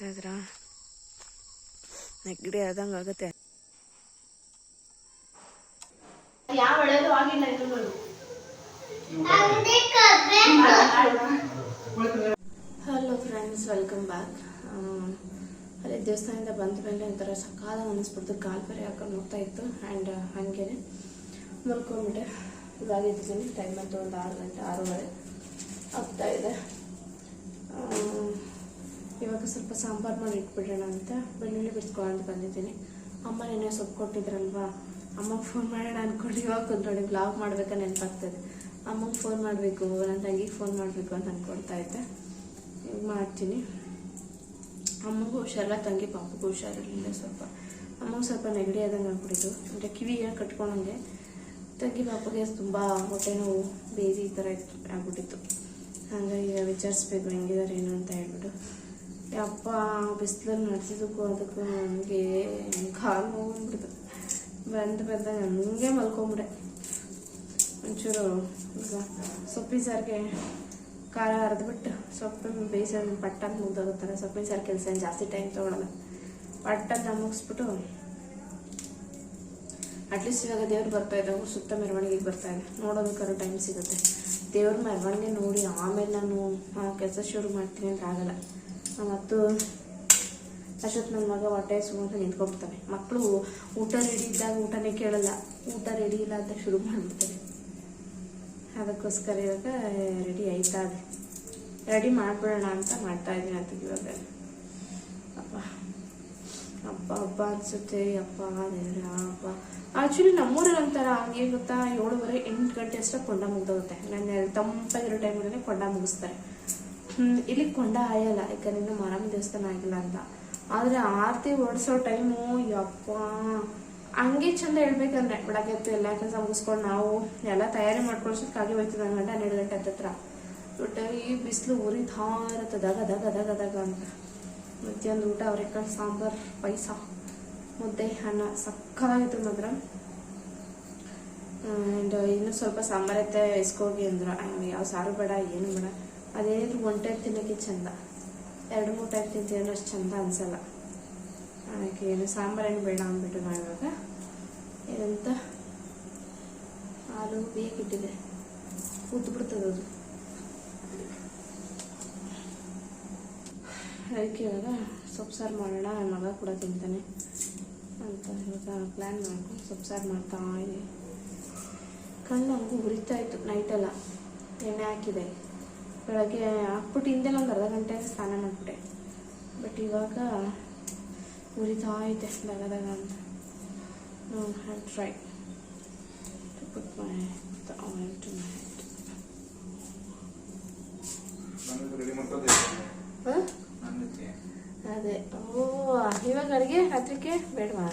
ನೋಡ್ತಾ ಇದ್ರ? ನೆಗಡಿ ಆದಂಗೆ ಆಗುತ್ತೆ. ಯಾವ ಒಳ್ಳೆಯದು ಆಗಿಲ್ಲ ಇದು ಹಲೋ ಫ್ರೆಂಡ್ಸ್ ವೆಲ್ಕಮ್ ಬ್ಯಾಕ್ ಅಲ್ಲಿ ದೇವಸ್ಥಾನದಿಂದ ಬಂದ ಮೇಲೆ ಒಂಥರ ಸಕಾಲ ಅನ್ನಿಸ್ಬಿಡ್ತು ಕಾಲು ಬೇರೆ ಹಾಕೊಂಡು ಹೋಗ್ತಾ ಇತ್ತು ಆ್ಯಂಡ್ ಹಾಗೆ ಮಲ್ಕೊಂಡ್ಬಿಟ್ಟೆ. ಇವಾಗ ಇದ್ದೀನಿ ಟೈಮ್ ಅಂತ ಒಂದು ಆರು ಗಂಟೆ ಆರೂವರೆ ಆಗ್ತಾ ಇದೆ. ಆ, ಇವಾಗ ಸ್ವಲ್ಪ ಸಾಂಬಾರು ಮಾಡಿ ಇಟ್ಬಿಡೋಣ ಅಂತ. ಬೆಳ್ಳುಳ್ಳಿ ಅಂತ ಬಂದಿದ್ದೀನಿ. ಅಮ್ಮ ನೆನೆ ಸೊಪ್ಪು ಕೊಟ್ಟಿದ್ರಲ್ವಾ? ಅಮ್ಮಗೆ ಫೋನ್ ಮಾಡೋಣ ಅಂದ್ಕೊಂಡು ಇವಾಗ ಕುಂತ್ಕೊಂಡು ಬ್ಲಾಗ್ ಮಾಡ್ಬೇಕಾ ನೆನಪಾಗ್ತದೆ. ಅಮ್ಮಗೆ ಫೋನ್ ಮಾಡಬೇಕು, ನನ್ನ ತಂಗಿಗೆ ಫೋನ್ ಮಾಡಬೇಕು ಅಂತ ಅಂದ್ಕೊಳ್ತಾ ಇದ್ದೆ. ಈಗ ಮಾಡ್ತೀನಿ. ಅಮ್ಮಗೂ ಹುಷಾರಿಲ್ಲ, ತಂಗಿ ಪಾಪಗೂ ಹುಷಾರಿರಲಿಲ್ಲ ಸ್ವಲ್ಪ. ಅಮ್ಮಗೆ ಸ್ವಲ್ಪ ನೆಗಡಿ ಆದಂಗೆ ಅಂದ್ಬಿಟ್ಟಿದ್ದು ಅಂದರೆ ಕಿವಿ ಏನು ಕಟ್ಕೊಂಡಂಗೆ. ತಂಗಿ ಪಾಪಗೆ ತುಂಬ ಹೊಟ್ಟೆ ನೋವು, ಬೇದಿ ಈ ಥರ ಆಗ್ಬಿಟ್ಟಿತ್ತು. ಹಾಗಾಗಿ ವಿಚಾರಿಸ್ಬೇಕು ಹೆಂಗಿದ್ದಾರೆ ಏನು ಅಂತ ಹೇಳ್ಬಿಟ್ಟು. ಯಪ್ಪ, ಬಿಸಿಲಲ್ಲಿ ನಡೆಸಿದಕ್ಕೂ ಅದಕ್ಕೂ ನನಗೆ ಕಾಲು ಹೋಗ್ಬಿಡ್ತು ಬಂದು ಬಂದಾಗ ಹಂಗೆ ಮಲ್ಕೊಂಬಿಡೆ. ಒಂಚೂರು ಸೊಪ್ಪಿನ ಸಾರಿಗೆ ಖಾರ ಹರಿದ್ಬಿಟ್ಟು ಸೊಪ್ಪು ಬೇಯಿಸೋದು ಪಟ್ಟಂತ ಮುಗ್ದೋಗುತ್ತಲ್ಲ ಸೊಪ್ಪಿನ ಸಾರು ಕೆಲಸ ಜಾಸ್ತಿ ಟೈಮ್ ತೊಗೊಳಲ್ಲ. ಪಟ್ಟಂತ ಮುಗಿಸ್ಬಿಟ್ಟು ಅಟ್ಲೀಸ್ಟ್ ಇವಾಗ ದೇವ್ರು ಬರ್ತಾ ಇದ್ದಾವೆ ಸುತ್ತ ಮೆರವಣಿಗೆಗೆ ಬರ್ತಾ ಇದೆ. ನೋಡೋದಕ್ಕಾದ್ರೂ ಟೈಮ್ ಸಿಗುತ್ತೆ. ದೇವ್ರ ಮೆರವಣಿಗೆ ನೋಡಿ ಆಮೇಲೆ ನಾನು ಕೆಲಸ ಶುರು ಮಾಡ್ತೀನಿ ಅಂತ ಆಗಲ್ಲ. ಮತ್ತು ಅಷ್ಟೊತ್ತು ನನ್ನ ಮಗ ಹೊಟ್ಟೆ ಸುಮ್ಮನೆ ನಿಂತ್ಕೊಬ್ತಾನೆ ಮಕ್ಕಳು ಊಟ ರೆಡಿ ಇದ್ದಾಗ ಊಟನೇ ಕೇಳಲ್ಲ. ಊಟ ರೆಡಿ ಇಲ್ಲ ಅಂತ ಶುರು ಮಾಡಿಬಿಡ್ತಾರೆ. ಅದಕ್ಕೋಸ್ಕರ ಇವಾಗ ರೆಡಿ ಆಯ್ತಾ ಇದೆ. ರೆಡಿ ಮಾಡ್ಬಿಡೋಣ ಅಂತ ಮಾಡ್ತಾ ಇದ್ದೀನಿ ಅಂತ ಇವಾಗ. ಅಪ್ಪ ಅಪ್ಪ ಹಬ್ಬ ಅನ್ಸುತ್ತೆ. ಅಪ್ಪ, ದೇವ್ರ ಹಬ್ಬ ಆ್ಯಕ್ಚುಲಿ ನಮ್ಮೂರಲ್ಲಿ ಒಂಥರ ಹಂಗೆ ಗೊತ್ತಾ? ಏಳುವರೆ ಎಂಟು ಗಂಟೆ ಅಷ್ಟೇ ಕೊಂಡ ಮುಗ್ದೋಗುತ್ತೆ. ನನ್ನ ತಂಪಾಗಿರೋ ಟೈಮಲ್ಲೇ ಕೊಂಡ ಮುಗಿಸ್ತಾರೆ. ಇಲ್ಲಿ ಕೊಂಡ ಆಯಲ್ಲ ಯಾಕಂದ್ರೆ ಇನ್ನು ಮಾರಮ್ಮ ದೇವಸ್ಥಾನ ಆಗಿಲ್ಲ ಅಂತ. ಆದರೆ ಆರತಿ ಓಡಿಸೋ ಟೈಮು ಯಪ್ಪ. ಹಂಗೆ ಚಂದ ಹೇಳ್ಬೇಕಂದ್ರೆ, ಬೆಳಗ್ಗೆ ಎಲ್ಲ ಕೆಲಸ ಮುಗಿಸ್ಕೊಂಡು ನಾವು ಎಲ್ಲ ತಯಾರಿ ಮಾಡ್ಕೊಳ್ಳೋಷ್ಟೊತ್ತಿಗೆ ಹೋಯ್ತದೆ ನನ್ನ ಗಂಟೆ, ಹನ್ನೆರಡು ಗಂಟೆ ಹತ್ತತ್ರ. ಬಟ್ ಈ ಬಿಸಿಲು ಉರಿ ಇರುತ್ತೆ ದಗ ದಗ ದಗ ದಗ ಅಂತ. ಮಧ್ಯಾಹ್ನ ಊಟ, ಅವರೆಕಾಳು, ಸಾಂಬಾರು, ಪಾಯಸ, ಮುದ್ದೆ, ಅನ್ನ, ಸಕ್ಕತ್ತಾಗಿತ್ತು ಮಾತ್ರ. ಆ್ಯಂಡ್ ಇನ್ನೂ ಸ್ವಲ್ಪ ಸಾಂಬಾರು ಎತ್ತ ಇಸ್ಕೋಗಿ ಅಂದ್ರೆ. ಯಾವ ಸಾರು ಬೇಡ, ಏನು ಬೇಡ. ಅದೇನಿದ್ರು ಒನ್ ಟೈಪ್ ತಿನ್ನೋಕ್ಕೆ ಚಂದ. ಎರಡು, ಮೂರು ಟೈಪ್ ತಿಂತೀವಿ ಅಷ್ಟು ಚಂದ ಅನಿಸಲ್ಲ. ಅದಕ್ಕೆ ಏನು ಸಾಂಬಾರೇನು ಬೇಡ ಅಂದ್ಬಿಟ್ಟು ನಾವು ಇವಾಗ ಏನಂತ ಹಾಲು ಬೇಕಿಟ್ಟಿದೆ. ಅದು. ಅದಕ್ಕೆ ಇವಾಗ ಸೊಪ್ಪು ಸಾರು ಮಾಡೋಣ, ಮಗ ಕೂಡ ತಿಂತಾನೆ ಅಂತ ಇವಾಗ ಪ್ಲ್ಯಾನ್ ಮಾಡ್ಕೊಂಡು ಸೊಪ್ಪು ಸಾರು ಮಾಡ್ತಾ ಇದೆ. ಕಣ್ಣು ಹಂಗೂ ಉರಿತಾ ಇತ್ತು ನೈಟೆಲ್ಲ ಎಣ್ಣೆ ಹಾಕಿದೆ. ಬೆಳಗ್ಗೆ ಹಾಕ್ಬಿಟ್ಟು ಹಿಂದೆ ಒಂದು ಅರ್ಧ ಗಂಟೆ ಸ್ನಾನ ಮಾಡಿಬಿಟ್ಟೆ. ಬಟ್ ಇವಾಗ ಉರಿತಾ ಐತೆ ಸ್ನಾನದಾಗ ದಗ ಅಂತ ಹ್ಞೂ try to put my oil to my ಅದೇ. ಓ ಇವಾಗ ಅಡುಗೆ ರಾತ್ರಿಗೆ ಬೇಡವಾ?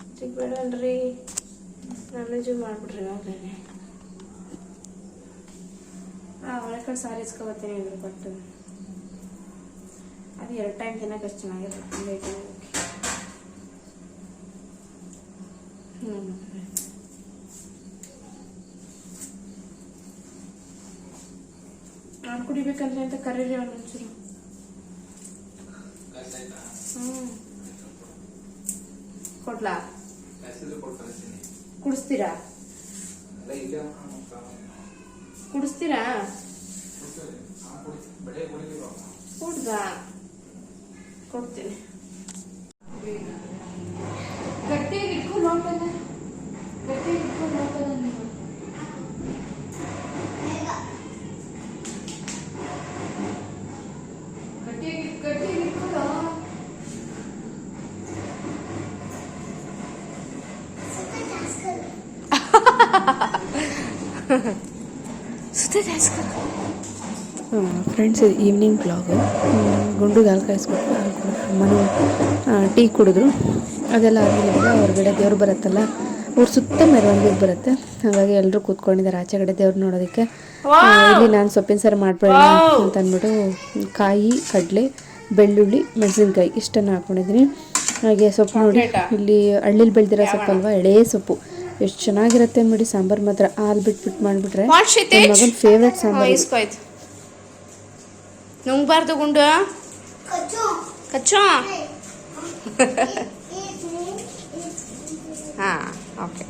ರಾತ್ರಿಗೆ ಬೇಡಲ್ರಿ ನಾನ್ ವೆಜ್ ಮಾಡ್ಬಿಡ್ರಿ ಇವಾಗಲೇ ಹಾಂ ಒಳಕಡೆ ಸಾರಿ ಇಸ್ಕೊಬತ್ತೀನಿ ಇದ್ರ ಬಟ್ ಅದು ಎರಡು ಟೈಮ್ ತಿನ್ನಕ್ಕೆ ಅಷ್ಟು ಚೆನ್ನಾಗಿರುತ್ತೆ. ಹ್ಞೂ ನಾನು ಕುಡಿಬೇಕಂದ್ರೆ ಅಂತ ಕರೀರಿ ಅವ್ನು ಒಂಚೂರು ಹ್ಞೂ ಕೊಡ್ಲಾ ಕುಡಿಸ್ತೀರಾ? ಕುಡಿಸ್ತೀರಾ? ಕುಡ್ದಾ ಕೊಡ್ತೀನಿ. ಗಟ್ಟಿಯಾಗಿ ಇಟ್ಕೊಂಡು ಹೋಗ್ತದ ಗಟ್ಟಿಯಾಗಿ ಇಟ್ಕೊಂಡು ಹೋಗ್ತದ ನೀವು ಗಟ್ಟಿಯಾಗಿ ಗಟ್ಟಿಯಾಗಿ ಇಟ್ಕೊಂಡು ಫ್ರೆಂಡ್ಸ್ ಈವ್ನಿಂಗ್ ಬ್ಲಾಗು ಗುಂಡು ಹಾಲು ಕಾಯಿಸ್ಬಿಟ್ಟು ಅಮ್ಮನೂ ಟೀ ಕುಡಿದ್ರು. ಅದೆಲ್ಲ ಆದಮೇಲೆ ಹೊರಗಡೆ ದೇವ್ರು ಬರುತ್ತಲ್ಲ ಊರು ಸುತ್ತ ಮೆರವಣಿಗೆ ಬರುತ್ತೆ. ಹಾಗಾಗಿ ಎಲ್ಲರೂ ಕೂತ್ಕೊಂಡಿದ್ದಾರೆ. ಆಚೆ ಕಡೆ ದೇವ್ರು ನೋಡೋದಕ್ಕೆ. ಇಲ್ಲಿ ನಾನು ಸೊಪ್ಪಿನ ಸಾರು ಮಾಡಿಬಿಡೋಣ ಅಂತ ಅಂದ್ಬಿಟ್ಟು ಕಾಯಿ ಕಡಲೆ ಬೆಳ್ಳುಳ್ಳಿ ಮೆಣಸಿನ್ಕಾಯಿ ಇಷ್ಟನ್ನು ಹಾಕ್ಕೊಂಡಿದ್ದೀನಿ ಹಾಗೆ ಸೊಪ್ಪು ನೋಡಿ ಇಲ್ಲಿ ಹಳ್ಳಿಲಿ ಬೆಳೆದಿರೋ ಸೊಪ್ಪಲ್ವಾ? ಎಳೆ ಸೊಪ್ಪು. ಎಷ್ಟು ಚೆನ್ನಾಗಿರುತ್ತೆ ಅಂದ್ಬಿಟ್ಟು ಸಾಂಬಾರು ಮಾತ್ರ ಹಾಲು ಬಿಟ್ಬಿಟ್ಟು ಮಾಡಿಬಿಟ್ರೆ ನನ್ನ ಮಗನ ಫೇವ್ರೆಟ್ ಸಾಂಬಾರು. ನುಂಗ್ಬಾರ್ದು ಗುಂಡು. ಕಚ್ಚೋ. ಹಾಂ ಓಕೆ.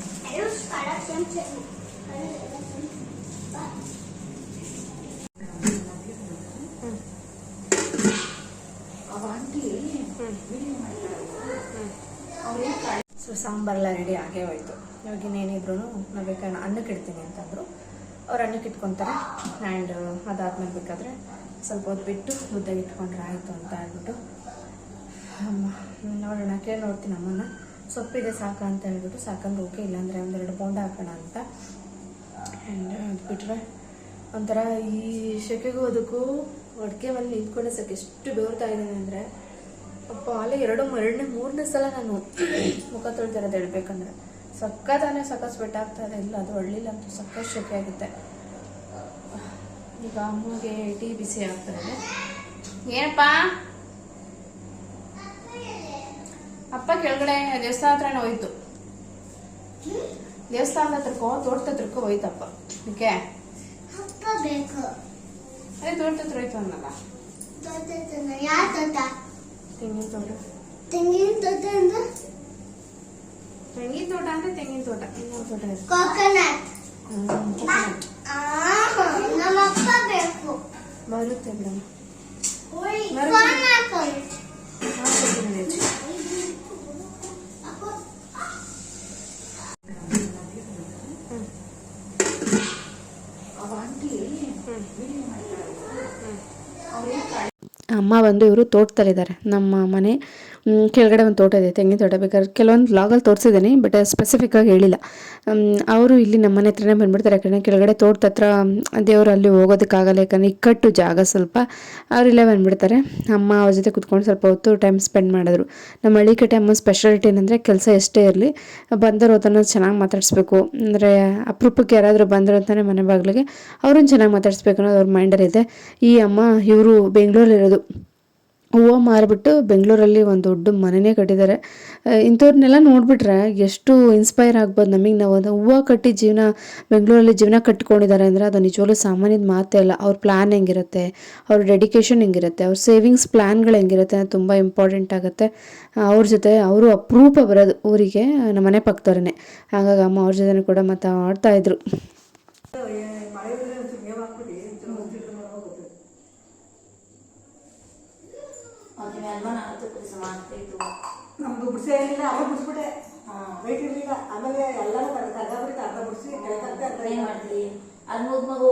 ಸೊ ಸಾಂಬಾರೆಲ್ಲ ರೆಡಿ ಆಗೇ ಹೋಯ್ತು. ಇವಾಗ ಇನ್ನೇನಿದ್ರು ನಾವು ಬೇಕಾದ್ರೆ ಅನ್ನಕ್ಕೆ ಇಡ್ತೀನಿ ಅಂತಂದರು. ಅವ್ರು ಅನ್ನಕ್ಕೆ ಇಟ್ಕೊತಾರೆ ಆ್ಯಂಡ್ ಅದಾದ್ಮೇಲೆ ಬೇಕಾದರೆ ಸ್ವಲ್ಪ ಹೊತ್ತು ಬಿಟ್ಟು ಮುದ್ದೆಗೆ ಇಟ್ಕೊಂಡ್ರೆ ಆಯಿತು ಅಂತ ಹೇಳ್ಬಿಟ್ಟು. ಅಮ್ಮ ನೋಡೋಣ, ಕೇಳಿ ನೋಡ್ತೀನಿ ಅಮ್ಮನ. ಸೊಪ್ಪಿದೆ ಸಾಕ ಅಂತ ಹೇಳ್ಬಿಟ್ಟು ಸಾಕಂದ್ರೆ ಓಕೆ, ಇಲ್ಲಾಂದರೆ ಒಂದೆರಡು ಬೋಂಡ ಹಾಕೋಣ ಅಂತ. ಆ್ಯಂಡ್ ಅದು ಬಿಟ್ಟರೆ ಒಂಥರ ಈ ಸೆಕೆಗೂ ಅದಕ್ಕೂ ಅಡುಗೆ ಮನೆ ನಿಂತ್ಕೊಂಡೆ ಸಾಕು ಎಷ್ಟು ಬೇರ್ತಾ ಇದ್ದೀನಿ ಅಂದರೆ, ಅಪ್ಪ ಅಲ್ಲೇ ಎರಡು ಎರಡನೇ, ಮೂರನೇ ಸಲ ನಾನು ಮುಖ ತೊಳ್ತಿರೋದು ಹೇಳ್ಬೇಕಂದ್ರೆ. ಸಕ್ಕತ್ತಾನೆ ಸಕ್ಕಸ್ ಆಗ್ತಾ ಇದೆ. ಇಲ್ಲ, ಅದು ಒಳ್ಳಿಲ್ಲ ಅಂತೂ ಸಕ್ಕತ್ ಶೆಕೆ ಆಗುತ್ತೆ. ಈಗ ಅಮ್ಮಗೆ ಟೀ ಬಿಸಿ ಆಗ್ತಾ ಇದೆ. ಏನಪ್ಪ? ಅಪ್ಪ ಕೆಳಗಡೆ ದೇವಸ್ಥಾನ ಹತ್ರನೇ ಹೋಯ್ತು. ದೇವಸ್ಥಾನದ ಹತ್ರಕ್ಕೋ ತೋಟದ ಹತ್ರಕ್ಕೋ ಹೋಯ್ತಪ್ಪ. ಓಕೆ ಬೇಕು. ಅದೇ ತೋಟದ ಹತ್ರ ಹೋಯ್ತು ಅನ್ನಲ್ಲ ತೆಂಗಿನ ತೋಟ. ತೆಂಗಿನ ತೋಟ ಅಂದ್ರೆ? ತೆಂಗಿನ ತೋಟ ಅಂದ್ರೆ ತೆಂಗಿನ ತೋಟ. ಇನ್ನೊಂದು ತೋಟ ಕೋಕೋನಟ್ ಕೋಕೋನಟ್ ಹ್ಮ್, coconut. ನಮ್ಮ ಅಪ್ಪ ಬೇಕು ಬರುತ್ತೆ. ಅಮ್ಮ ಬಂದು ಇವರು ತೋಟದಲ್ಲಿದ್ದಾರೆ ನಮ್ಮ ಮನೆ ಕೆಳಗಡೆ ಒಂದು ತೋಟ ಇದೆ, ತೆಂಗಿನ ತೋಟ ಬೇಕಾದ್ರೆ ಕೆಲವೊಂದು ಲಾಗಲ್ಲಿ ತೋರಿಸಿದ್ದೀನಿ ಬಟ್ ಸ್ಪೆಸಿಫಿಕ್ ಆಗಿ ಹೇಳಿಲ್ಲ. ಅವರು ಇಲ್ಲಿ ನಮ್ಮ ಮನೆ ಹತ್ರನೇ ಬಂದುಬಿಡ್ತಾರೆ, ಯಾಕಂದರೆ ಕೆಳಗಡೆ ತೋಟದ ಹತ್ರ ದೇವರು ಅಲ್ಲಿ ಹೋಗೋದಕ್ಕಾಗಲ್ಲ, ಯಾಕಂದರೆ ಇಕ್ಕಟ್ಟು ಜಾಗ ಸ್ವಲ್ಪ. ಅವರಿಲ್ಲೇ ಬಂದ್ಬಿಡ್ತಾರೆ. ಅಮ್ಮ ಅವ್ರ ಜೊತೆ ಕುತ್ಕೊಂಡು ಸ್ವಲ್ಪ ಹೊತ್ತು ಟೈಮ್ ಸ್ಪೆಂಡ್ ಮಾಡಿದ್ರು. ನಮ್ಮ ಹಳ್ಳಿ ಕಟ್ಟೆ ಅಮ್ಮ ಸ್ಪೆಷಾಲಿಟಿ ಏನಂದರೆ ಕೆಲಸ ಎಷ್ಟೇ ಇರಲಿ ಬಂದರು ಅದನ್ನು ಚೆನ್ನಾಗಿ ಮಾತಾಡಿಸ್ಬೇಕು. ಅಂದರೆ ಅಪರೂಪಕ್ಕೆ ಯಾರಾದರೂ ಬಂದರು ಅಂತಲೇ ಮನೆ ಬಾಗಿಲಿಗೆ, ಅವ್ರನ್ನ ಚೆನ್ನಾಗಿ ಮಾತಾಡಿಸ್ಬೇಕು ಅನ್ನೋದು ಅವ್ರ ಮೈಂಡಲ್ಲಿದೆ ಈ ಅಮ್ಮ ಇವರು ಬೆಂಗಳೂರಲ್ಲಿರೋದು. ಹೂವು ಮಾರಿಬಿಟ್ಟು ಬೆಂಗಳೂರಲ್ಲಿ ಒಂದು ದೊಡ್ಡ ಮನೆನೇ ಕಟ್ಟಿದ್ದಾರೆ ಇಂಥವ್ರನ್ನೆಲ್ಲ ನೋಡಿಬಿಟ್ರೆ ಎಷ್ಟು ಇನ್ಸ್ಪೈರ್ ಆಗ್ಬೋದು ನಮಗೆ. ನಾವು ಒಂದು ಹೂವು ಕಟ್ಟಿ ಜೀವನ, ಬೆಂಗಳೂರಲ್ಲಿ ಜೀವನ ಕಟ್ಟಿಕೊಂಡಿದ್ದಾರೆ ಅಂದರೆ ಅದು ನಿಜವಾಗ್ಲೂ ಸಾಮಾನ್ಯದ ಮಾತೇ ಅಲ್ಲ. ಅವ್ರ ಪ್ಲ್ಯಾನ್ ಹೆಂಗಿರುತ್ತೆ, ಅವ್ರ ಡೆಡಿಕೇಶನ್ ಹೆಂಗಿರುತ್ತೆ, ಅವ್ರ ಸೇವಿಂಗ್ಸ್ ಪ್ಲ್ಯಾನ್ಗಳು ಹೆಂಗಿರುತ್ತೆ ಅದು ತುಂಬ ಇಂಪಾರ್ಟೆಂಟ್ ಆಗುತ್ತೆ. ಅವ್ರ ಜೊತೆ ಅವರು ಅಪರೂಪ ಬರೋದು ಊರಿಗೆ ನಮ್ಮ ಮನೆ ಪಕ್ಕದವ್ರನ್ನೇ ಹಾಗಾಗಿ ಅಮ್ಮ ಅವ್ರ ಜೊತೆ ಕೂಡ ಮಾತಾಡ್ತಾ ಇದ್ರು. ನಮ್ದು ಬಿಡಿಸೇ ಇರಲಿಲ್ಲ ಅವಾಗ ಬಿಡಿಸ್ಬಿಟ್ಟೆ ವೆಯ್ಟ್ ಇರಲಿಲ್ಲ ಆಮೇಲೆ ಎಲ್ಲರೂ ಕಡೆ ಬಿಟ್ಟು ಅರ್ಧ ಬಿಡಿಸಿ ಕೆಳಕತ್ತೆ ಅರ್ಧ ಏನು ಮಾಡ್ತೀವಿ ಅದು ಮುದ್ ಮಗು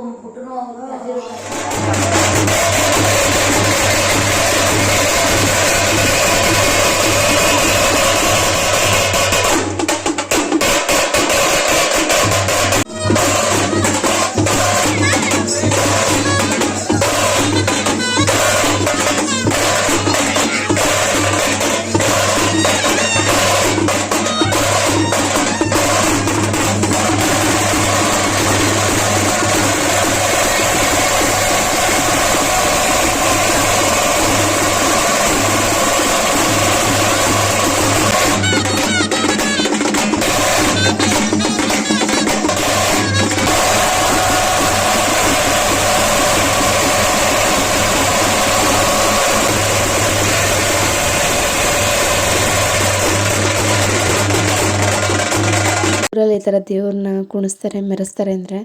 ಊರಲ್ಲಿ ಈ ಥರ ದೇವ್ರನ್ನ ಕುಣಿಸ್ತಾರೆ, ಮೆರೆಸ್ತಾರೆ ಅಂದರೆ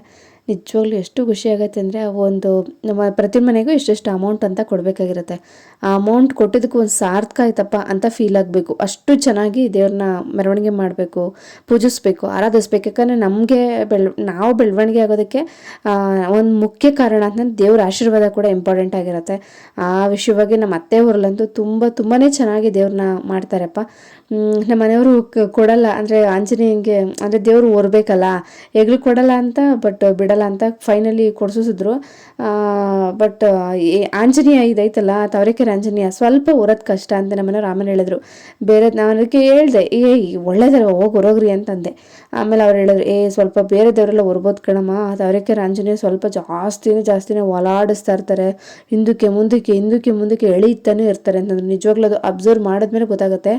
ನಿಜವಾಗ್ಲೂ ಎಷ್ಟು ಖುಷಿ ಆಗುತ್ತೆ ಅಂದರೆ ಒಂದು ನಮ್ಮ ಪ್ರತಿ ಮನೆಗೂ ಇಷ್ಟೆಷ್ಟು ಅಮೌಂಟ್ ಅಂತ ಕೊಡಬೇಕಾಗಿರುತ್ತೆ. ಆ ಅಮೌಂಟ್ ಕೊಟ್ಟಿದ್ದಕ್ಕೂ ಒಂದು ಸಾರ್ಥಕ ಆಯ್ತಪ್ಪ ಅಂತ ಫೀಲ್ ಆಗಬೇಕು. ಅಷ್ಟು ಚೆನ್ನಾಗಿ ದೇವ್ರನ್ನ ಮೆರವಣಿಗೆ ಮಾಡಬೇಕು, ಪೂಜಿಸ್ಬೇಕು, ಆರಾಧಿಸ್ಬೇಕು. ಯಾಕಂದರೆ ನಮಗೆ ಬೆಳ್, ನಾವು ಬೆಳವಣಿಗೆ ಆಗೋದಕ್ಕೆ ಒಂದು ಮುಖ್ಯ ಕಾರಣ ಅಂತಂದ್ರೆ ದೇವ್ರ ಆಶೀರ್ವಾದ ಕೂಡ ಇಂಪಾರ್ಟೆಂಟ್ ಆಗಿರುತ್ತೆ. ಆ ವಿಷಯವಾಗಿ ನಮ್ಮ ಅತ್ತೆ ಊರಲ್ಲಂತೂ ತುಂಬ ತುಂಬಾ ಚೆನ್ನಾಗಿ ದೇವ್ರನ್ನ ಮಾಡ್ತಾರಪ್ಪ. ನಮ್ಮ ಮನೆಯವರು ಕೊಡಲ್ಲ. ಅಂದರೆ ಆಂಜನೇಯಂಗೆ, ಅಂದರೆ ದೇವರು ಓರ್ಬೇಕಲ್ಲ. ಹೆಗ್ಲು ಕೊಡಲ್ಲ ಅಂತ ಬಟ್ ಬಿಡಲ್ಲ ಅಂತ ಫೈನಲಿ ಕೊಡಿಸಿದ್ರು ಬಟ್ ಆಂಜನೇಯ ಇದೈತಲ್ಲ, ತವರಿಕೆರೆ ಆಂಜನೇಯ, ಸ್ವಲ್ಪ ಓರೋದು ಕಷ್ಟ ಅಂತ ನಮ್ಮ ಮನೆಯವ್ರು ಆಮೇಲೆ ಹೇಳಿದ್ರು. ಬೇರೆ, ನಾನು ಅದಕ್ಕೆ ಹೇಳ್ದೆ, ಏ ಒಳ್ಳೇದಲ್ಲ ಹೋಗಿ ಹೊರೋಗ್ರಿ ಅಂತಂದೆ. ಆಮೇಲೆ ಅವ್ರು ಹೇಳಿದ್ರು, ಏ, ಸ್ವಲ್ಪ ಬೇರೆ ದೇವರೆಲ್ಲ ಹೊರ್ಬೋದು ಕಣಮ್ಮ. ತವರಿಕೆರೆ ಆಂಜನೇಯ ಸ್ವಲ್ಪ ಜಾಸ್ತಿನೇ ಜಾಸ್ತಿನೇ ಒಲಾಡಿಸ್ತಾ ಇರ್ತಾರೆ. ಹಿಂದಕ್ಕೆ ಮುಂದಕ್ಕೆ ಹಿಂದಕ್ಕೆ ಮುಂದಕ್ಕೆ ಎಳೀತಾನೆ ಇರ್ತಾರೆ ಅಂತಂದ್ರೆ. ನಿಜವಾಗ್ಲೂ ಅದು ಅಬ್ಸರ್ವ್ ಮಾಡಿದ್ಮೇಲೆ ಗೊತ್ತಾಗುತ್ತೆ.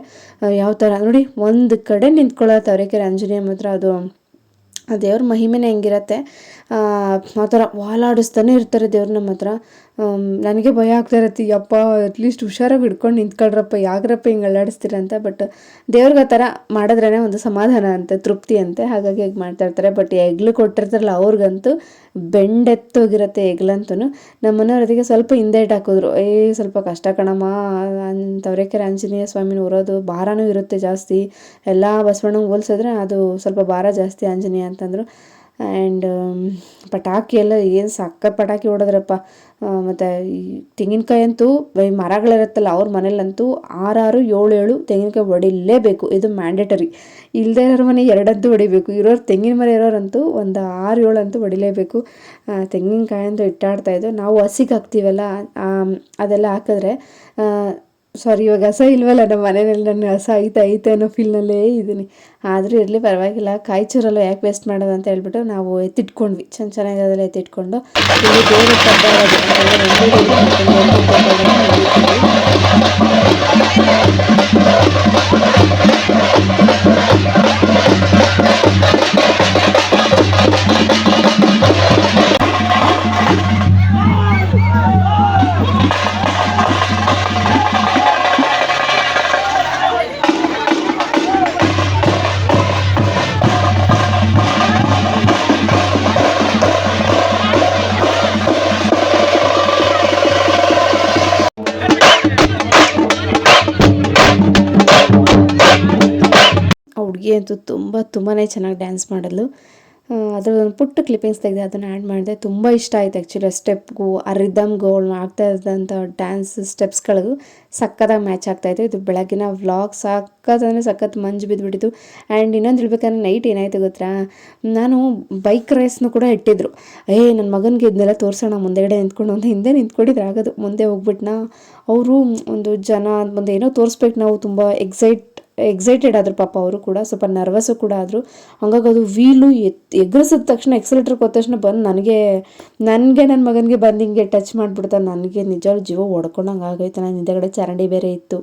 ಯಾವ ಥರ? ನೋಡಿ, ಒಂದು ಕಡೆ ನಿಂತ್ಕೊಳ್ಳೋ ತವರಿಕೆರೆ ಆಂಜನೇಯ ಮಾತ್ರ, ಅದು, ಆ ದೇವ್ರ ಮಹಿಮೆನೇ ಹೆಂಗಿರತ್ತೆ. ಆ ಥರ ವಾಲಾಡಿಸ್ತಾನೆ ಇರ್ತಾರೆ ದೇವ್ರ ನಮ್ಮ ಹತ್ರ ನನಗೆ ಭಯ ಆಗ್ತಾ ಇರತ್ತೆ, ಯಪ್ಪ ಅಟ್ಲೀಸ್ಟ್ ಹುಷಾರಾಗಿ ಹಿಡ್ಕೊಂಡು ನಿಂತ್ಕೊಳ್ರಪ್ಪ, ಯಾಕ್ರಪ್ಪ ಹಿಂಗೆ ಅಲ್ಲಾಡಿಸ್ತೀರಂತ ಬಟ್ ದೇವ್ರಿಗೆ ಆ ಥರ ಮಾಡಿದ್ರೇ ಒಂದು ಸಮಾಧಾನ ಅಂತೆ, ತೃಪ್ತಿ ಅಂತೆ, ಹಾಗಾಗಿ ಹೇಗೆ ಮಾಡ್ತಾ ಇರ್ತಾರೆ. ಬಟ್ ಎಗ್ಲು ಕೊಟ್ಟಿರ್ತಾರಲ್ಲ, ಅವ್ರಿಗಂತೂ ಬೆಂಡೆತ್ತೋಗಿರತ್ತೆ ಎಗ್ಲಂತೂ ನಮ್ಮ ಮನೆಯವ್ರು ಅದಕ್ಕೆ ಸ್ವಲ್ಪ ಹಿಂದೆ ಹಾಕಿದ್ರು, ಏ, ಸ್ವಲ್ಪ ಕಷ್ಟ ಕಣಮ್ಮ ತವರೇಕೆರೆ ಆಂಜನೇಯ ಸ್ವಾಮಿನ ಉರೋದು ಭಾರನೂ ಇರುತ್ತೆ ಜಾಸ್ತಿ, ಎಲ್ಲ ಬಸವಣ್ಣಂಗೆ ಹೋಲ್ಸಿದ್ರೆ ಅದು ಸ್ವಲ್ಪ ಭಾರ ಜಾಸ್ತಿ ಆಂಜನೇಯ ಅಂತಂದರು. ಆ್ಯಂಡ್ ಪಟಾಕಿ ಎಲ್ಲ ಏನು ಸಕ್ಕ ಪಟಾಕಿ ಹೊಡೆದ್ರಪ್ಪ. ಮತ್ತು ಈ ತೆಂಗಿನಕಾಯಿ ಅಂತೂ ಈ ಮರಗಳಿರುತ್ತಲ್ಲ ಅವ್ರ ಮನೇಲಂತೂ ಆರಾರು ಏಳು ಏಳು ತೆಂಗಿನಕಾಯಿ ಹೊಡಿಲೇಬೇಕು. ಇದು ಮ್ಯಾಂಡೇಟರಿ ಇಲ್ಲದೇ ಇರೋರ ಮನೆ ಎರಡಂತೂ ಹೊಡಿಬೇಕು. ಇರೋರು ತೆಂಗಿನ ಮರ ಇರೋರಂತೂ ಒಂದು ಆರು ಏಳು ಅಂತೂ ಹೊಡಿಲೇಬೇಕು. ತೆಂಗಿನಕಾಯಿ ಅಂತೂ ಇಟ್ಟಾಡ್ತಾ ಇದ್ದೆ ನಾವು ಹಸಿಗೆ ಹಾಕ್ತೀವಲ್ಲ ಅದೆಲ್ಲ ಹಾಕಿದ್ರೆ ಸಾರಿ ಇವಾಗ ಹಸ ಇಲ್ವಲ್ಲ? ನಮ್ಮ ಮನೆಯಲ್ಲಿ ನನ್ನ ಹಸ ಐತೆ ಐತೆ ಅನ್ನೋ ಫೀಲ್ನಲ್ಲೇ ಇದ್ದೀನಿ. ಆದರೂ ಇರಲಿ, ಪರವಾಗಿಲ್ಲ. ಕಾಯಿ ಚೂರಲ್ಲ ಯಾಕೆ ವೇಸ್ಟ್ ಮಾಡೋದು ಅಂತ ಹೇಳ್ಬಿಟ್ಟು ನಾವು ಎತ್ತಿಟ್ಕೊಂಡ್ವಿ. ಚೆನ್ನ ಚೆನ್ನಾಗಿರೋದೆಲ್ಲ ಎತ್ತಿಟ್ಕೊಂಡು. ಅಂತೂ ತುಂಬ ತುಂಬಾ ಚೆನ್ನಾಗಿ ಡ್ಯಾನ್ಸ್ ಮಾಡಿದ್ಲು ಅದರೊಂದು ಒಂದು ಪುಟ್ಟ ಕ್ಲಿಪ್ಪಿಂಗ್ಸ್ ತೆಗೆದು ಅದನ್ನು ಆ್ಯಡ್ ಮಾಡಿದೆ. ತುಂಬ ಇಷ್ಟ ಆಯ್ತು ಆ್ಯಕ್ಚುಲಿ ಆ ಸ್ಟೆಪ್ಗೂ ಆ ರಿದಮ್ಗೂ ಅವಳು ಆಗ್ತಾ ಇದ್ದಂಥ ಡ್ಯಾನ್ಸ್ ಸ್ಟೆಪ್ಸ್ಗಳಿಗೂ ಸಕ್ಕತ್ತಾಗಿ ಮ್ಯಾಚ್ ಆಗ್ತಾಯಿತ್ತು ಇದು ಬೆಳಗಿನ ವ್ಲಾಗ್ ಅಂದರೆ ಸಖತ್ ಮಂಜು ಬಿದ್ದುಬಿಟ್ಟಿತ್ತು ಆ್ಯಂಡ್ ಇನ್ನೊಂದು ಹೇಳ್ಬೇಕಂದ್ರೆ ನೈಟ್ ಏನಾಯಿತು ಗೊತ್ತಾ? ನಾನು ಬೈಕ್ ರೇಸ್ನು ಕೂಡ ಇಟ್ಟಿದ್ರು. ಏ ನನ್ನ ಮಗನಿಗೆ ಇದನ್ನೆಲ್ಲ ತೋರಿಸೋಣ, ಮುಂದೆಗಡೆ ನಿಂತ್ಕೊಂಡು ಅಂತ ಹಿಂದೆ ನಿಂತ್ಕೊಂಡಿದ್ರೆ. ಆಗೋದು ಮುಂದೆ ಹೋಗ್ಬಿಟ್ನಾ? ಅವರು ಒಂದು ಜನ ಮುಂದೆ ಏನೋ ತೋರಿಸ್ಬೇಕು, ನಾವು ತುಂಬ ಎಕ್ಸೈಟ್ ಎಕ್ಸೈಟೆಡ್ ಆದರು ಪಾಪ ಅವರು ಕೂಡ, ಸ್ವಲ್ಪ ನರ್ವಸ್ಸು ಕೂಡ ಆದರು. ಹಂಗಾಗಿ ಅದು ವೀಲು ಎತ್ ಎಗ್ರಿಸಿದ ತಕ್ಷಣ ಎಕ್ಸಲೇಟ್ರ್ ಹೋದ ತಕ್ಷಣ ಬಂದು ನನಗೆ ನನಗೆ ನನ್ನ ಮಗನಿಗೆ ಬಂದು ಹಿಂಗೆ ಟಚ್ ಮಾಡಿಬಿಡ್ತಾ, ನನಗೆ ನಿಜವಾಗ್ಲೂ ಜೀವ ಹೊಡ್ಕೊಂಡಂಗೆ ಆಗೋಯ್ತು. ನಾನು ಹಿಂದೆಗಡೆ ಚರಂಡಿ ಬೇರೆ ಇತ್ತು.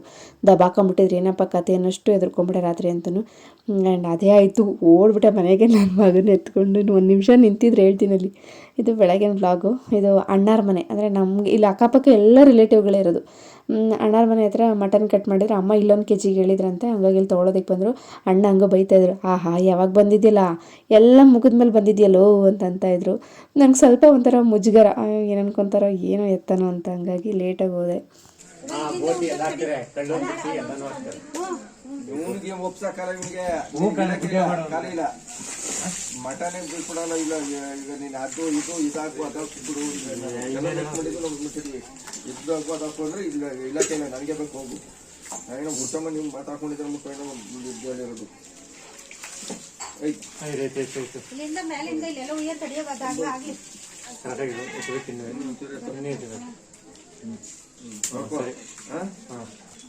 ದಬಾಕೊಂಬಿಟ್ಟಿದ್ರು ಏನಪ್ಪ ಕತೆ ಅನ್ನಷ್ಟು ಎದುರ್ಕೊಂಬಿಟ್ಟೆ ರಾತ್ರಿ ಅಂತಲೂ ಆ್ಯಂಡ್ ಅದೇ ಆಯಿತು. ಓಡ್ಬಿಟ್ಟೆ ಮನೆಗೆ ನನ್ನ ಮಗನ ಎತ್ಕೊಂಡು ಒಂದು ನಿಮಿಷ ನಿಂತಿದ್ರೆ ಹೇಳ್ತೀನಿ ಅಲ್ಲಿ ಇದು ಬೆಳಗಿನ ವ್ಲಾಗು ಇದು ಅಣ್ಣಾರ ಮನೆ. ಅಂದರೆ ನಮಗೆ, ಇಲ್ಲಿ ಅಕ್ಕಪಕ್ಕ ಎಲ್ಲ ರಿಲೇಟಿವ್ಗಳೇ ಇರೋದು. ಅಣ್ಣಾರ ಮನೆ ಹತ್ರ ಮಟನ್ ಕಟ್ ಮಾಡಿದ್ರೆ. ಅಮ್ಮ ಇಲ್ಲೊಂದು ಕೆ ಜಿಗೆ ಹೇಳಿದ್ರಂತೆ. ಹಂಗಾಗಿ ಇಲ್ಲಿ ತೊಗೊಳೋದಕ್ಕೆ ಬಂದರು. ಅಣ್ಣ ಹಂಗೆ ಬೈತಾಯಿದ್ರು ಆಹಾ, ಯಾವಾಗ ಬಂದಿದ್ದಿಲ್ಲ ಎಲ್ಲ ಮುಗಿದ ಮೇಲೆ ಬಂದಿದ್ಯಲ್ಲೋ? ಅಂತ ಇದ್ರು. ನಂಗೆ ಸ್ವಲ್ಪ ಒಂಥರ ಮುಜುಗರ. ಏನು ಏನೋ ಎತ್ತನೋ ಅಂತ ಹಂಗಾಗಿ ಲೇಟಾಗಿ ಹೋದೆ. ಇವನಿಗೆ ಒಪ್ಸಕ್ಕಲ್ಲ ಇವನಿಗೆ ಖಾಲಿ ಇಲ್ಲ ಮಟನ್ ಬಿಟ್ಬಿಡಲ್ಲ ಇಲ್ಲ ಈಗ ನೀನು ಅದು ಇದು ಇದಾಕು ಅದಾಕ್ಬಿಡು ಬಿಡು ಇದ್ದು ಹಾಕು ಅದು ಹಾಕೊಂಡ್ರೆ ಇಲ್ಲ ಇಲ್ಲ ನನಗೆ ಬೇಕು ಹೋಗು. ಏನೋ ಉತ್ತಮ ನೀವು ಮಾತಾಡ್ಕೊಂಡಿದ್ರೆ ಹೇಳಿರೋದು ಐತ್ ಇಲ್ಲಿಂದ ಮೇಲಿಂದ ಇಲ್ಲೆಲ್ಲ ಉಯ್ಯರ್ ತಡೆಯೋದಾಗ್ಲ ಆಗ್ಲಿ ಹಾ?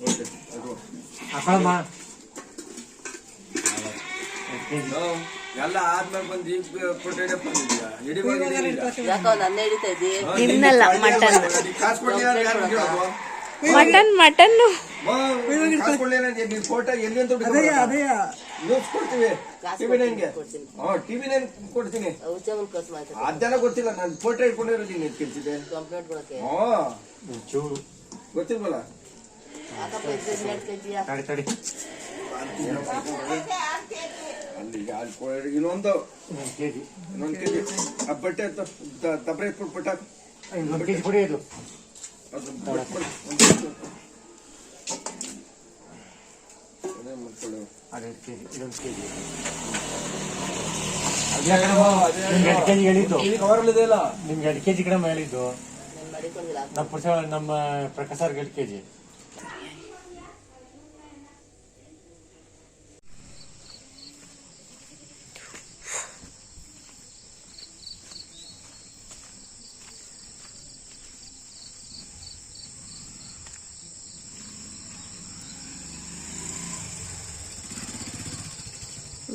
ಓಕೆ ಅದು. ಎಲ್ಲ ಆದ್ಮೇಲೆ ಬಂದು ಈಗ ಕೊಟ್ಟೆ ಬಂದಿದ್ಯಾ ಇಡೀ ಯಾಕೋ ನನ್ನ ಹಿಡಿತಾ ಇದ್ದಿ? ಇನ್ನಲ್ಲ ಮಟನ್. ಕಾಸು ಕೊಡ್ಲಿಲ್ಲ ಅಂದ್ರೆ ಯಾರು ಕೇಳೋದು. ಮಟನ್ ಮಟನ್ನು. ಕಾಸು ಕೊಡ್ಲಿಲ್ಲ ಅಂದ್ರೆ ನೀನ್? ಫೋಟೋ ಎಲ್ಲಿ ಅಂತ ನ್ಯೂಸ್ ಕೊಡ್ತೀವಿ. ಟಿವಿ ನೈನ್ಗೆ ಹಾ ಟಿವಿ ನೈನ್ ಕೊಡ್ತೀನಿ. ಅದೆಲ್ಲ ಗೊತ್ತಿಲ್ಲ ನಾನು ಫೋಟೋ ಇಟ್ಕೊಂಡಿರೋದು ನೀನು ಎತ್ಕಿರ್ತಿದ್ದೆ ಕಂಪ್ಲೇಂಟ್ ಕೊಡಕ್ಕೆ. ಹಾ ಗೊತ್ತಿಲ್ವಲ್ಲ? ಅಲ್ಲಿ ಕೊ- ಇನ್ನೊಂದು ಇನ್ನೊಂದು ಕೆಜಿ. ಆ ಬಟ್ಟೆ ದಬ್ರೆ ಪಟ್ಟ ಅದು. ನಿಮ್ಗೆ ಎರಡು ಕೆಜಿ ಕಡಿಮೆ ಹೇಳಿದ್ದು. ನಮ್ಮ ಪ್ರಕಾಶ್ ಅವ್ರಿಗೆ ಎರಡು ಕೆಜಿ.